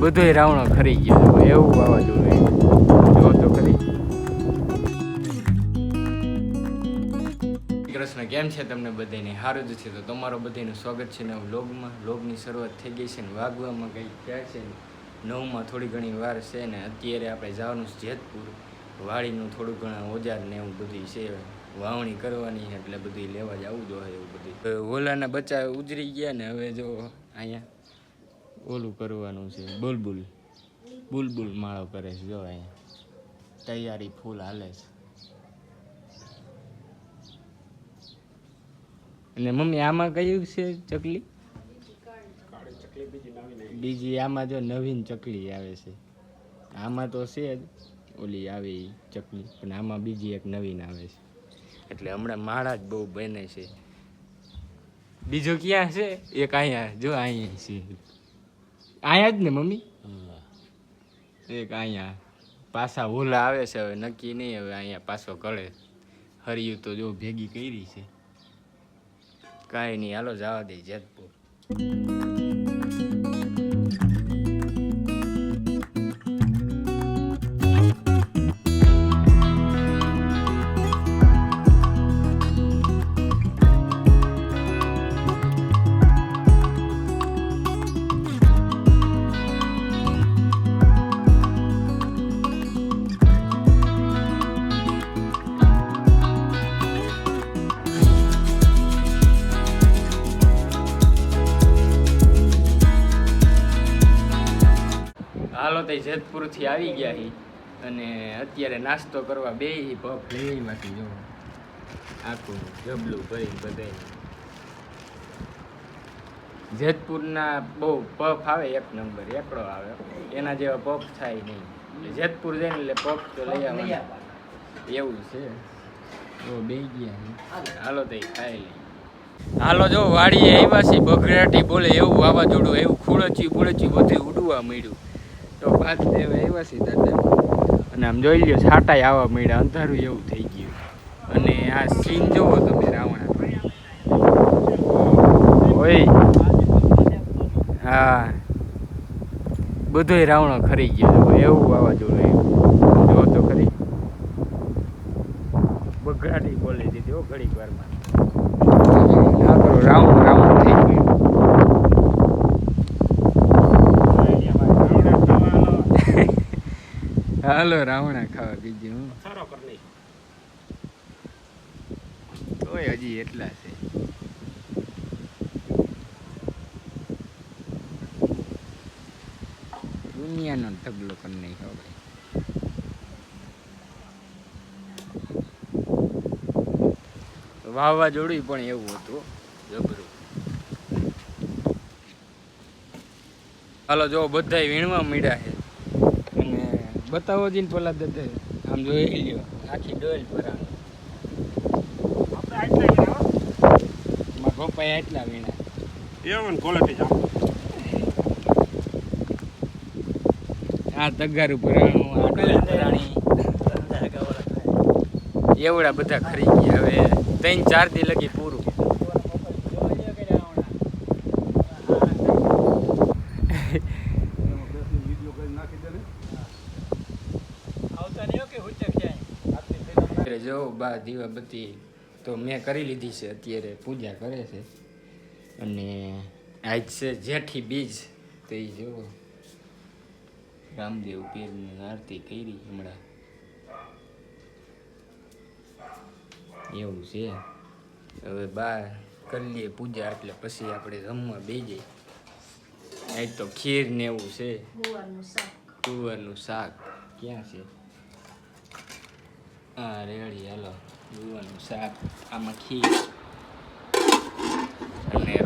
બધોય રાવણો ખરી ગયો. એવું વાવાઝોડું. જો તો ખરી. કૃષ્ણ, કેમ છે તમને બધાને સારું જ છે. તો તમારો બધાનું સ્વાગત છે ને લોગમાં લોગની શરૂઆત થઈ ગઈ છે ને વાગવામાં કંઈ ક્યાં છે ને. નવમાં થોડી ઘણી વાર છે ને, અત્યારે આપણે જવાનું છે જેતપુર. વાડીનું થોડું ઘણા ઓજાર ને એવું બધું છે. વાવણી કરવાની એટલે બધું લેવા જવું જોઈએ એવું બધું ઓલાના બચ્ચા ઉજરી ગયા ને, હવે જો અહીંયા ઓલું કરવાનું છે, બુલબુલ. બુલબુલ માળો કરે છે, જો અહીંયા. તૈયારી ફૂલ હાલે છે. અને મમ્મી, આમાં કયું છે ચકલી? બીજી આમાં જો નવીન ચકલી આવે છે. આમાં તો છે જ ઓલી આવે ચકલી, પણ આમાં બીજી એક નવીન આવે છે. એટલે હમણાં માળા જ બહુ બને છે. બીજો ક્યાં છે? એક અહીંયા, જો અહીંયા છે. અહીંયા જ ને મમ્મી? એક અહીંયા પાછા ઓલા આવે છે, હવે નક્કી નહીં, હવે અહીંયા પાછો કળે હરિયું તો જો ભેગી કરી છે. કાંઈ નહીં, હાલો જવા દે જેતપુર. હાલો તે જેતપુરથી આવી ગયા હી. અને અત્યારે નાસ્તો કરવા બે પગ લેવીમાંથી જો. આખું જબલું ભરી બધા જેતપુરના બહુ પફ આવે એક નંબર એકડો આવે. એના જેવા પફ થાય નહીં. જેતપુર જાય ને એટલે પફ તો લઈ આવવાના. એવું છે. તો બે ગયા હાલો. તે ખાઈ લઈ હાલો જો વાડીએ આવ્યા છે બગડાટી બોલે એવું વાવાઝોડું એવું ખુળચ્યું બુળચ્યું બધું ઉડવા મળ્યું તો પાછ દેવ આવ્યા છે દાદા. અને આમ જોઈ લ્યો, છાટાય આવવા મળ્યા અંધારું એવું થઈ ગયું. અને આ સીન જોવો તમે રાવણા ઓય. હા. બધોય રાવણો ખરી ગયો એવું વાવાઝોડું આવ્યું જો તો ખરી. બગાડી બોલી દીધી હો ઘડીક વારમાં. ના કરો રાઉન્ડ રાઉન્ડ થઈ ગયું હાલો રાવણા ખાવા બીજું હું? તોય હજી એટલા છે. દુનિયાનો ઢગલો કરી નાખ્યો ભાઈ. વાવાઝોડું પણ એવું હતું. જબરું. હાલો જો બધાય વીણવા મળ્યા છે. બતાવો જીન પેલા દે આમ જોઈ લ્યો. આખી ડોલ પર મારા પપ્પાએ એટલા વીણા. એવું ક્વોલિટી જામ આ તગાર ઉપર એવડા બધા ખરી ગયા હવે. ત્રણ ચાર દી લગી પૂરું અત્યારે જો બા દીવાબત્તી તો મેં કરી લીધી છે. અત્યારે પૂજા કરે છે. અને આજ છે જેઠી બીજ. તો એ જો રામદેવ પીરની આરતી કરી હમણાં. એવું છે. હવે બા કરી લઈએ પૂજા એટલે પછી આપણે જમવા બેજે આજ તો ખીર ને એવું છે. ગુવારનું શાક. ક્યાં છે? હા રેડી હાલો ગુવાનું શાક આમાં ખીર અને